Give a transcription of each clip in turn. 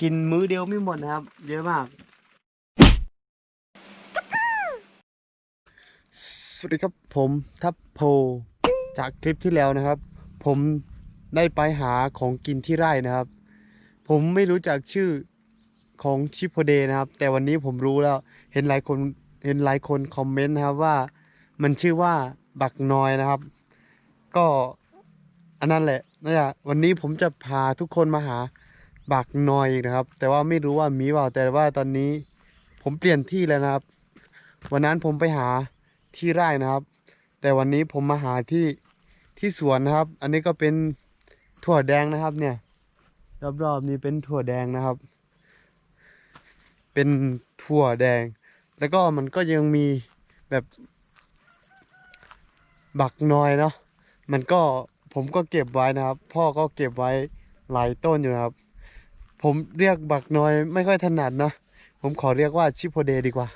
กินมื้อเดียวไม่หมดนะครับ เยอะมาก สวัสดีครับผมทัพโพจากคลิปที่แล้วนะครับ ผมได้ไปหาของกินที่ไร่นะครับ ผมไม่รู้จักชื่อของชิปโพเดนะครับ แต่วันนี้ผมรู้แล้ว เห็นหลายคนเห็นหลายคนคอมเมนต์นะครับว่ามันชื่อว่าบักนอยนะครับ ก็อันนั้นแหละนะวันนี้ผมจะพาทุกคนมาหา บักนอยอีกนะครับ แต่ว่าไม่รู้ว่ามีเปล่าแต่ว่าตอนนี้ผมเปลี่ยนที่แล้วนะครับ วันนั้นผมไปหาที่ไร่นะครับ แต่วันนี้ผมมาหาที่ที่สวนนะครับ อันนี้ก็เป็นถั่วแดงนะครับ เนี่ย รอบๆนี้เป็นถั่วแดงนะครับ เป็นถั่วแดง แล้วก็มันก็ยังมีแบบบักนอยเนาะมันก็ผมก็เก็บไว้นะครับ พ่อก็เก็บไว้หลายต้นอยู่นะครับ ผมเรียกบักน้อยไม่ค่อยถนัดเนาะผมขอเรียกว่าชิปโพเดดีกว่า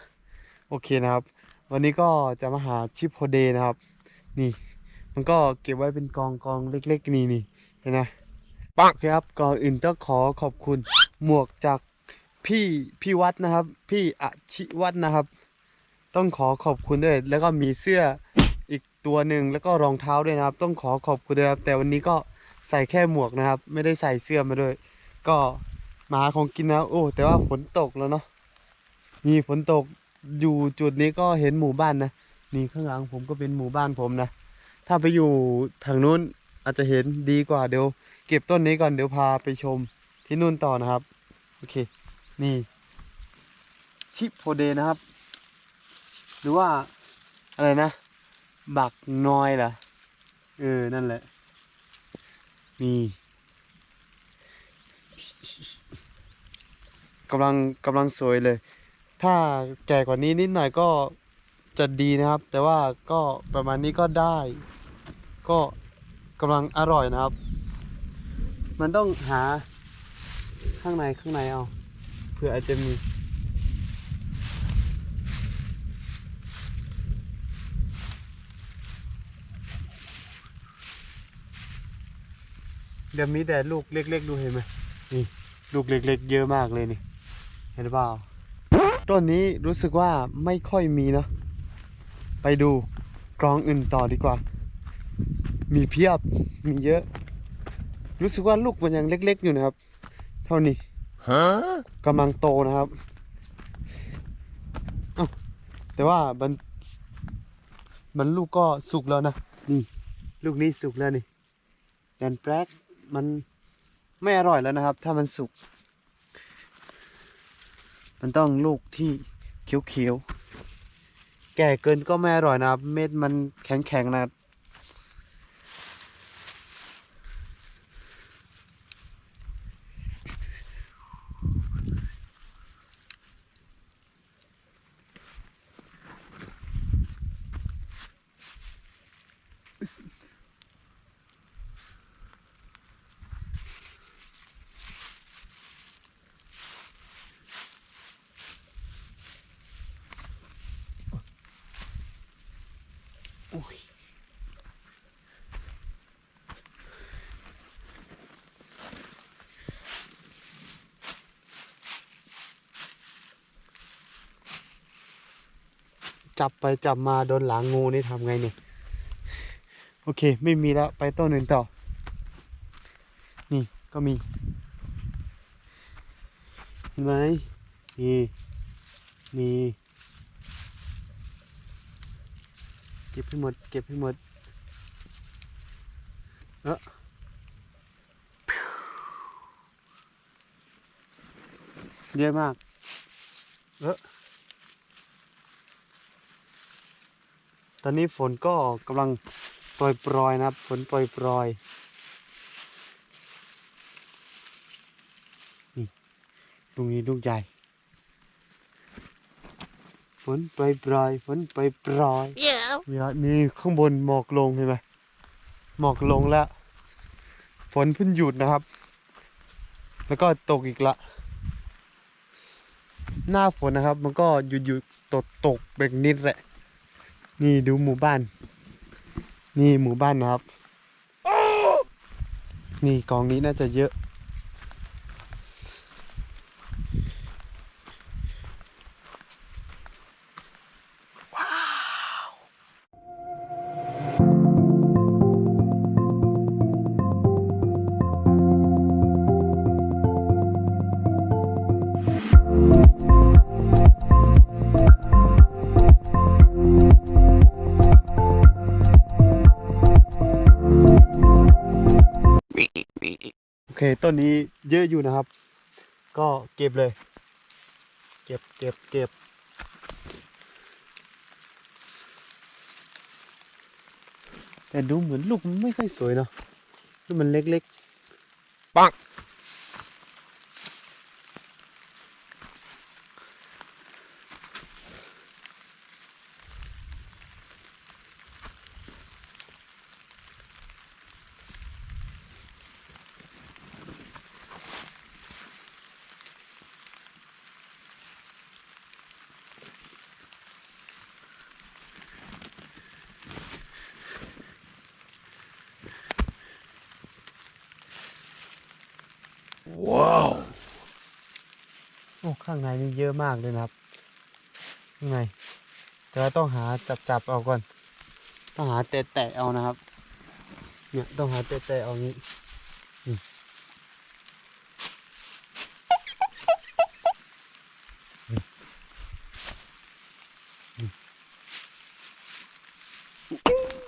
โอเคนะครับ วันนี้ก็จะมาหาชิปโพเดนะครับ นี่ มันก็เก็บไว้เป็นกองกองเล็กๆนี่นี่เห็นไหมปักครับก่อนอื่นต้องขอขอบคุณหมวกจากพี่พี่วัดนะครับ พี่อชิวัดนะครับ ต้องขอขอบคุณด้วย แล้วก็มีเสื้ออีกตัวหนึ่งแล้วก็รองเท้าด้วยนะครับ ต้องขอขอบคุณด้วยครับแต่วันนี้ก็ใส่แค่หมวกนะครับ ไม่ได้ใส่เสื้อมาด้วย ก็ มาหาของกินนะโอ้ แต่ว่าฝนตกแล้วเนาะมีฝนตกอยู่จุดนี้ก็เห็นหมู่บ้านนะนี่ข้างหลังผมก็เป็นหมู่บ้านผมนะถ้าไปอยู่ทางนู้นอาจจะเห็นดีกว่าเดี๋ยว เก็บต้นนี้ก่อนเดี๋ยวพาไปชมที่นู่นต่อนะครับโอเค นี่ ชิปโพเดนะครับ หรือว่าอะไรนะ บักนอยล่ะเออ นั่นแหละนี่ กำลังกำลังสวยเลย ถ้าแก่กว่านี้นิดหน่อยก็จะดีนะครับ แต่ว่าก็ประมาณนี้ก็ได้ ก็กำลังอร่อยนะครับ มันต้องหาข้างในข้างในเอาเผื่ออาจจะมีเดี๋ยวมีแต่ลูกเล็กๆดูเห็นไหมนี่ลูกเล็กๆเยอะมากเลยนี่ เห็นหรือเปล่าต้นนี้รู้สึกว่าไม่ค่อยมีนะ ไปดูกรองอื่นต่อดีกว่า มีเพียบมีเยอะ รู้สึกว่าลูกมันยังเล็ก ๆ อยู่นะครับ เท่านี้ฮะกำลังโตนะครับเอาแต่ว่ามันมันลูกก็สุกแล้วนะนี่ ลูกนี้สุกแล้วนี่แดนแปรกมันไม่อร่อยแล้วนะครับ ถ้ามันสุก มันต้องลูกที่เขียวๆ แก่เกินก็ไม่อร่อยนะครับ เม็ดมันแข็งๆนะครับ จับไปจับมาโดนหลังงูนี่ทำไงเนี่ย โอเค ไม่มีแล้ว ไปต้นอื่นต่อ นี่ก็มี เห็นไหมนี่นี่เก็บให้หมด เก็บให้หมด เออเยอะมาก เออ ตอนนี้ฝนก็กำลังปล่อยปรอยๆนะครับ ฝนปล่อยปรอยๆนี่ลูกนี้ลูกใหญ่ ฝนปล่อยปรอยๆฝนปล่อยปรอยๆ Yeah. มีฮะมีข้างบนหมอกลงเห็นไหมหมอกลงแล้ว ฝนเพิ่งหยุดนะครับ แล้วก็ตกอีกละ หน้าฝนนะครับ มันก็หยุดหยุดตกตกแบบนิดแหละ นี่ดูหมู่บ้าน นี่หมู่บ้านนะครับ นี่กองนี้น่าจะเยอะ อะอยู่นะครับ ก็เก็บเลย เก็บเก็บเก็บแต่ดูเหมือนลูกมันไม่ค่อยสวยเนาะลูกมันเล็กๆปัง ว้าวโอ้ข้างในนี่เยอะมากเลยนะครับ ข้างในแต่ว่าต้องหาจับจับเอาก่อน ต้องหาแตะแตะเอานะครับ เนี่ยต้องหาแตะแตะเอางี้นี่นี่นี่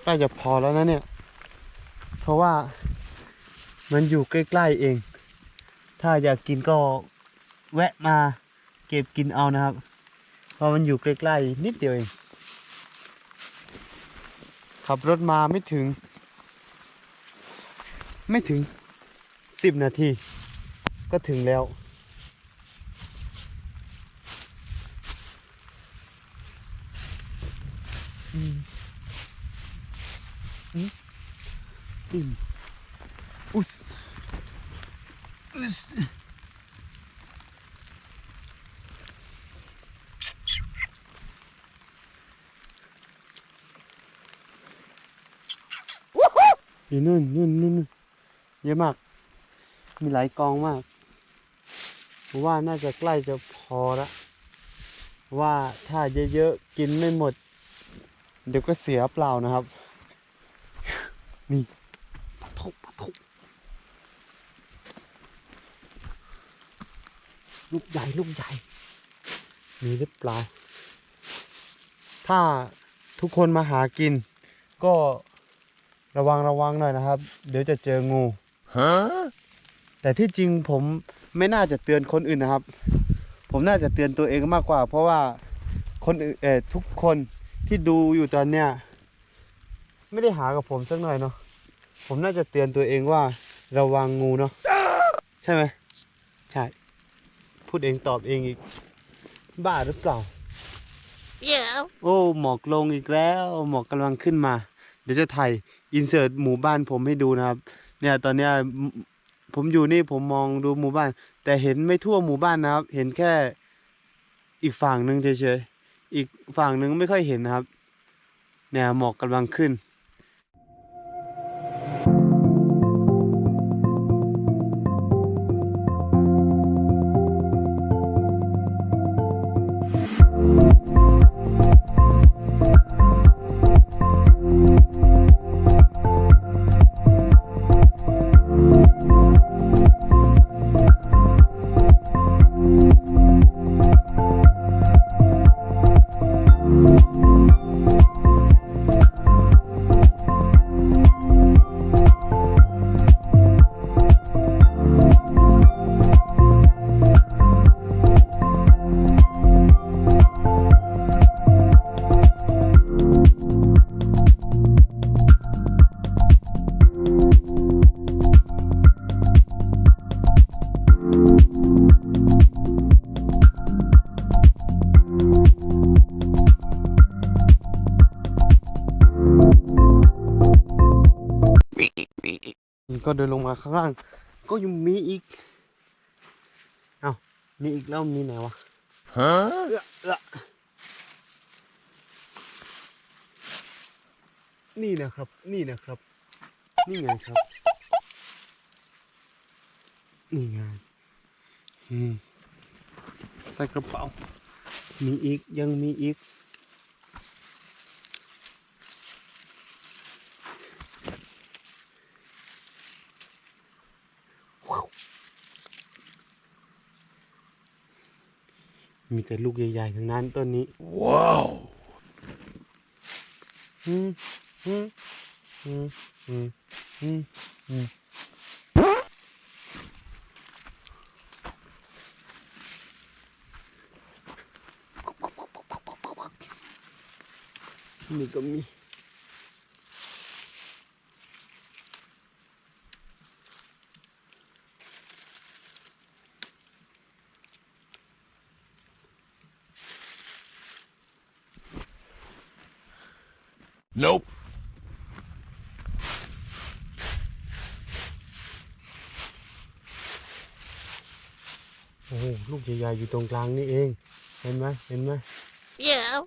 ใกล้จะพอแล้วนะเนี่ย เพราะว่ามันอยู่ใกล้ ๆ เอง ถ้าอยากกินก็แวะมาเก็บกินเอานะครับ เพราะมันอยู่ใกล้ๆนิดเดียวเอง ขับรถมาไม่ถึง ไม่ถึงสิบนาที ก็ถึงแล้ว อืมอืมอืม อุสอุสอยู่นู่นนู่นนู่นนู่นเยอะมาก มีหลายกองมากผมว่าน่าจะใกล้จะพอละว่าถ้าเยอะๆ กินไม่หมด เดี๋ยวก็เสียเปล่านะครับ นี่ปะทุปะทุ ลูกใหญ่ลูกใหญ่ มีหรือเปล่า ถ้าทุกคนมาหากิน ก็ระวังระวังหน่อยนะครับ เดี๋ยวจะเจองูฮะแต่ที่จริงผมไม่น่าจะเตือนคนอื่นนะครับ ผมน่าจะเตือนตัวเองมากกว่า เพราะว่าคนอื่นเออทุกคนที่ดูอยู่ตอนเนี้ยไม่ได้หากับผมสักหน่อยเนาะผมน่าจะเตือนตัวเองว่า ระวังงูเนาะใช่ไหมใช่ พูดเองตอบเองอีก บ้าหรือเปล่า Yeah. โอ้หมอกลงอีกแล้ว หมอกกำลังขึ้นมา เดี๋ยวจะถ่ายอินเสิร์ตหมู่บ้านผมให้ดูนะครับ เนี่ยตอนเนี้ยมผมอยู่นี่ผมมองดูหมู่บ้าน แต่เห็นไม่ทั่วหมู่บ้านนะครับ เห็นแค่อีกฝั่งหนึ่งเฉยๆอีกฝั่งหนึ่งไม่ค่อยเห็นนะครับ เนี่ยหมอกกำลังขึ้น ก็เดินลงมาข้างล่าง ก็ยังมีอีก เอามีอีกแล้วมีไหนวะเอื้อเอื้อนี่นะครับ นี่นะครับ นี่ไงครับ นี่ไงอืมใส่กระเป๋า มีอีกยังมีอีก มีแต่ลูกใหญ่ๆทั้งนั้นต้นนี้ ว้าวนี่ก็มี หญ่อยู่ตรงกลางนี่เอง เห็นไหมเห็นไหมเดี๋ยว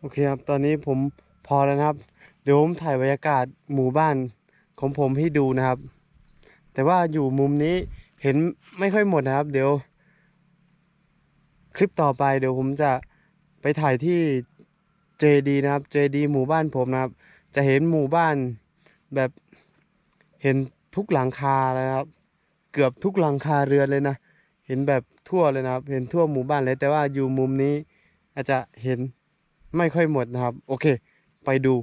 โอเคครับ ตอนนี้ผมพอแล้วนะครับ เดี๋ยวผมถ่ายบรรยากาศหมู่บ้านของผมให้ดูนะครับ แต่ว่าอยู่มุมนี้เห็นไม่ค่อยหมดนะครับ เดี๋ยว คลิปต่อไปเดี๋ยวผมจะไปถ่ายที่เจดีนะครับ เจดีหมู่บ้านผมนะครับ จะเห็นหมู่บ้านแบบเห็นทุกหลังคาเลยครับ เกือบทุกหลังคาเรือนเลยนะ เห็นแบบทั่วเลยนะครับ เห็นทั่วหมู่บ้านเลย แต่ว่าอยู่มุมนี้อาจจะเห็น ไม่ค่อยหมดนะครับ โอเค ไปดู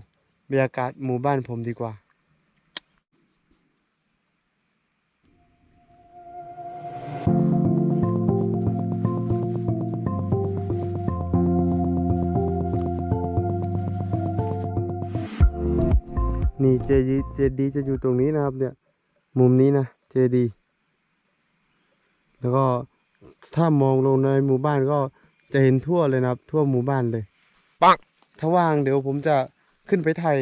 บรรยากาศหมู่บ้านผมดีกว่านี่เจดีเจดีจะอยู่ตรงนี้นะครับ เนี่ย มุมนี้นะเจดี แล้วก็ถ้ามองลงในหมู่บ้านก็จะเห็นทั่วเลยนะครับ ทั่วหมู่บ้านเลย ถ้าว่างเดี๋ยวผมจะขึ้นไปถ่าย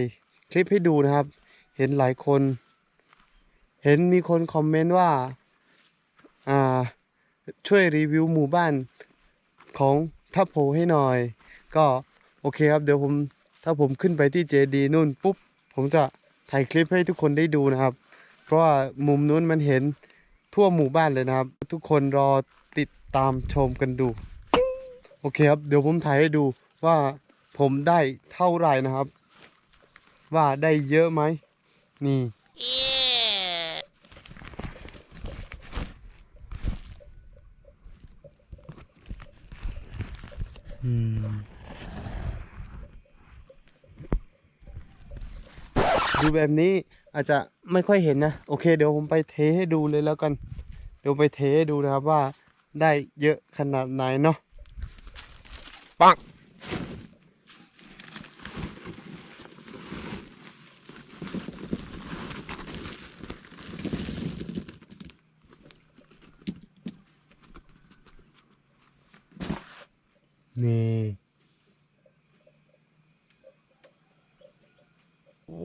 คลิปให้ดูนะครับ เห็นหลายคน เห็นมีคนคอมเมนต์ว่า อ่า ช่วยรีวิวหมู่บ้านของทัพโพให้หน่อย ก็โอเคครับ เดี๋ยวผมถ้าผมขึ้นไปที่เจดีนู่นปุ๊บ ผมจะถ่ายคลิปให้ทุกคนได้ดูนะครับ เพราะว่ามุมนู้นมันเห็นทั่วหมู่บ้านเลยนะครับ ทุกคนรอติดตามชมกันดู โอเคครับ เดี๋ยวผมถ่ายให้ดูว่า ผมได้เท่าไหร่นะครับ ว่าได้เยอะไหมนี่ดูแบบนี้อาจจะไม่ค่อยเห็นนะ โอเค เดี๋ยวผมไปเทให้ดูเลยแล้วกัน เดี๋ยวไปเทให้ดูนะครับว่าได้เยอะขนาดไหนเนาะปัง นี่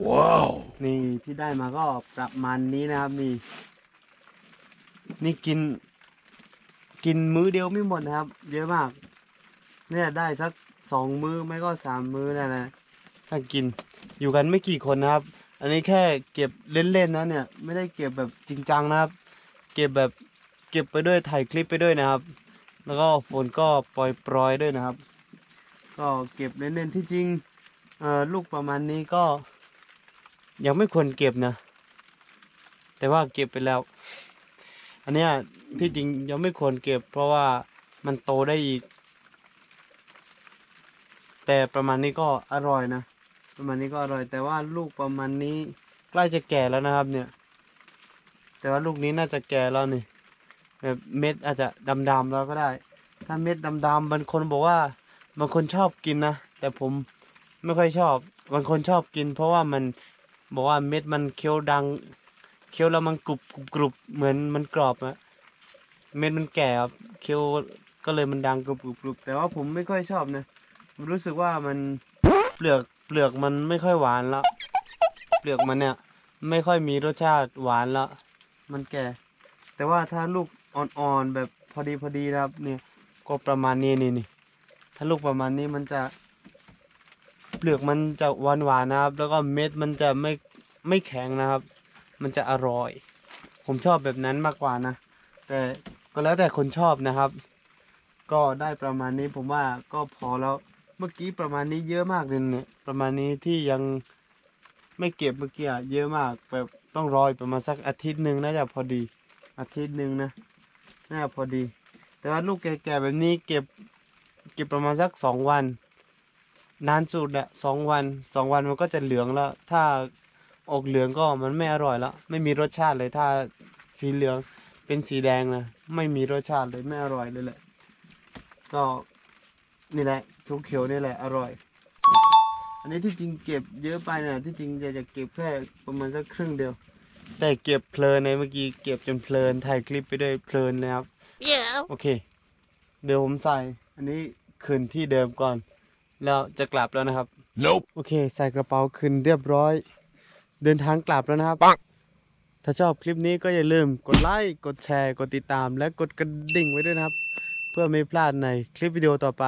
Wow. นี่ที่ได้มาก็ประมาณนี้นะครับนี่ นี่กิน กินมื้อเดียวไม่หมดนะครับ เยอะมาก เนี่ยได้สักสองมื้อไม่ก็สามมื้อนะนะถ้ากินอยู่กันไม่กี่คนนะครับ อันนี้แค่เก็บเล่นๆนะเนี่ย ไม่ได้เก็บแบบจริงจังนะครับ เก็บแบบเก็บไปด้วยถ่ายคลิปไปด้วยนะครับ แล้วก็ฝนก็ปล่อยๆด้วยนะครับ ก็เก็บเล่นๆที่จริงลูกประมาณนี้ก็ ยังไม่ควรเก็บนะ แต่ว่าเก็บไปแล้ว อันเนี้ยที่จริงยังไม่ควรเก็บ เพราะว่ามันโตได้อีก แต่ประมาณนี้ก็อร่อยนะ ประมาณนี้ก็อร่อย แต่ว่าลูกประมาณนี้ใกล้จะแก่แล้วนะครับ เนี่ย แต่ว่าลูกนี้น่าจะแก่แล้วนี่ แบบเม็ดอาจจะดำๆแล้วก็ได้ ถ้าเม็ดดำๆบางคนบอกว่าบางคนชอบกินนะ แต่ผมไม่ค่อยชอบ บางคนชอบกิน เพราะว่ามันบอกว่าเม็ดมันเคี้ยวดัง เคี้ยวแล้วมันกรุบกรุบเหมือนมันกรอบอะเม็ดมันแก่ครับเคี้ยวก็เลยมันดังกรุบกรุบแต่ว่าผมไม่ค่อยชอบนะมรู้สึกว่ามันเปลือกเปลือกมันไม่ค่อยหวานแล้วเปลือกมันเนี่ย ไม่ค่อยมีรสชาติหวานแล้วมันแก่ แต่ว่าถ้าลูก อ่อนๆแบบพอดีพอดีนะครับเนี่ยก็ประมาณนี้นี่นี่ถ้าลูกประมาณนี้มันจะเปลือกมันจะหวานหวานๆนะครับ แล้วก็เม็ดมันจะไม่ไม่แข็งนะครับ มันจะอร่อย ผมชอบแบบนั้นมากกว่านะ แต่ก็แล้วแต่คนชอบนะครับ ก็ได้ประมาณนี้ผมว่าก็พอแล้วเมื่อกี้ประมาณนี้เยอะมากเลยเนี่ยประมาณนี้ที่ยังไม่เก็บเมื่อกี้เยอะมากแบบต้องรออีกประมาณสักอาทิตย์หนึ่งน่าจะพอดีอาทิตย์หนึ่งนะ น่าพอดี แต่ว่าลูกแก่ๆแบบนี้เก็บ เก็บประมาณสักสองวัน นานสุดอะสองวันสองวันมันก็จะเหลืองแล้ว ถ้าออกเหลืองก็มันไม่อร่อยแล้ว ไม่มีรสชาติเลยถ้าสีเหลืองเป็นสีแดงนะไม่มีรสชาติเลยไม่อร่อยเลยแหละ ก็นี่แหละทุกเขียวนี่แหละอร่อย อันนี้ที่จริงเก็บเยอะไปนะที่จริงจะจะเก็บแค่ประมาณสักครึ่งเดียว แต่เก็บเพลินในเมื่อกี้เก็บจนเพลินถ่ายคลิปไปด้วยเพลินนะครับ Yeah. โอเค เดี๋ยวผมใส่ อันนี้คืนที่เดิมก่อน แล้วจะกลับแล้วนะครับ Nope. โอเค ใส่กระเป๋าคืนเรียบร้อย เดินทางกลับแล้วนะครับปังถ้าชอบคลิปนี้ก็อย่าลืมกดไลค์กดแชร์ กดติดตาม และกดกระดิ่งไว้ด้วยนะครับ เพื่อไม่พลาดในคลิปวิดีโอต่อไป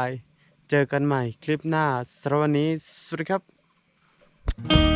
เจอกันใหม่คลิปหน้าสำหรับวันนี้สวัสดีครับ